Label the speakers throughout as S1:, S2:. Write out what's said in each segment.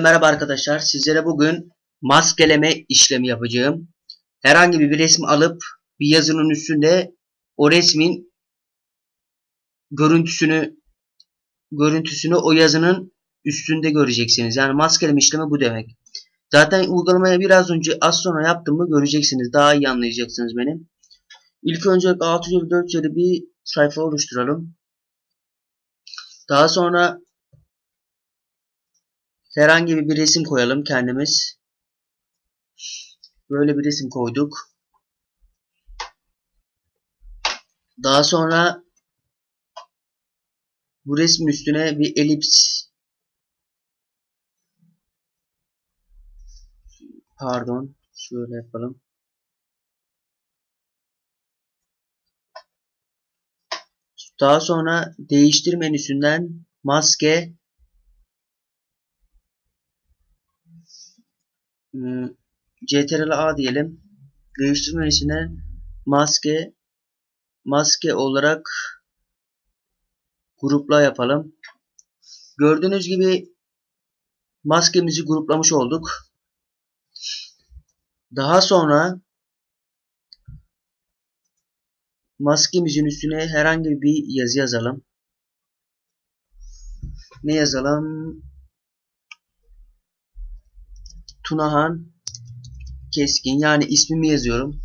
S1: Merhaba arkadaşlar. Sizlere bugün maskeleme işlemi yapacağım. Herhangi bir resim alıp bir yazının üstünde o resmin görüntüsünü görüntüsünü o yazının üstünde göreceksiniz. Yani maskeleme işlemi bu demek. Zaten uygulamaya biraz önce az sonra yaptım mı göreceksiniz. Daha iyi anlayacaksınız benim. İlk önce 654 üzeri bir sayfa oluşturalım. Daha sonra herhangi bir resim koyalım kendimiz. Böyle bir resim koyduk. Daha sonra bu resmin üstüne bir elips pardon şöyle yapalım. Daha sonra değiştir menüsünden maske CTRL A diyelim. Değiştir menüsüne maske maske olarak grupla yapalım. Gördüğünüz gibi maskemizi gruplamış olduk. Daha sonra maskemizin üstüne herhangi bir yazı yazalım. Ne yazalım? Tunahan Keskin yani ismimi yazıyorum.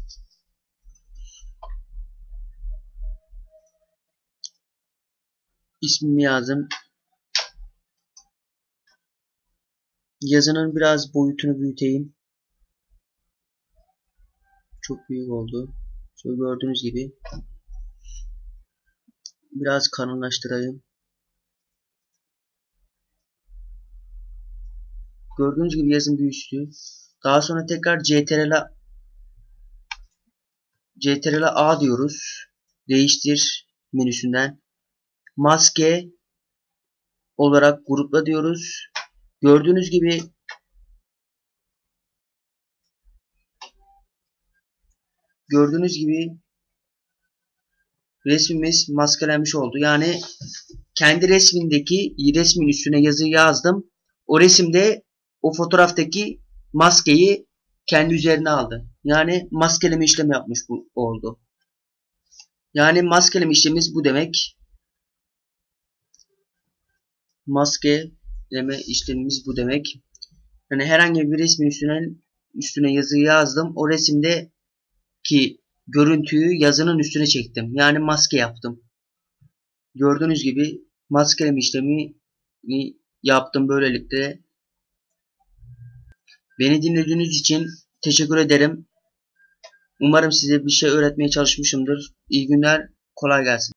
S1: İsmimi yazdım. Yazının biraz boyutunu büyüteyim. Çok büyük oldu. Şöyle gördüğünüz gibi. Biraz kalınlaştırayım. Gördüğünüz gibi yazın büyüsü. Daha sonra tekrar CTRL CTRL A diyoruz. Değiştir menüsünden. Maske olarak grupla diyoruz. Gördüğünüz gibi gördüğünüz gibi resmimiz maskelenmiş oldu. Yani kendi resmindeki resmin üstüne yazı yazdım. O resimde o fotoğraftaki maskeyi kendi üzerine aldı. Yani maskeleme işlemi yapmış bu oldu. Yani maskeleme işlemimiz bu demek. Maskeleme işlemimiz bu demek. Yani herhangi bir resmin üstüne üstüne yazı yazdım. O resimde ki görüntüyü yazının üstüne çektim. Yani maske yaptım. Gördüğünüz gibi maskeleme işlemi yaptım böylelikle Beni dinlediğiniz için teşekkür ederim. Umarım size bir şey öğretmeye çalışmışımdır. İyi günler, kolay gelsin.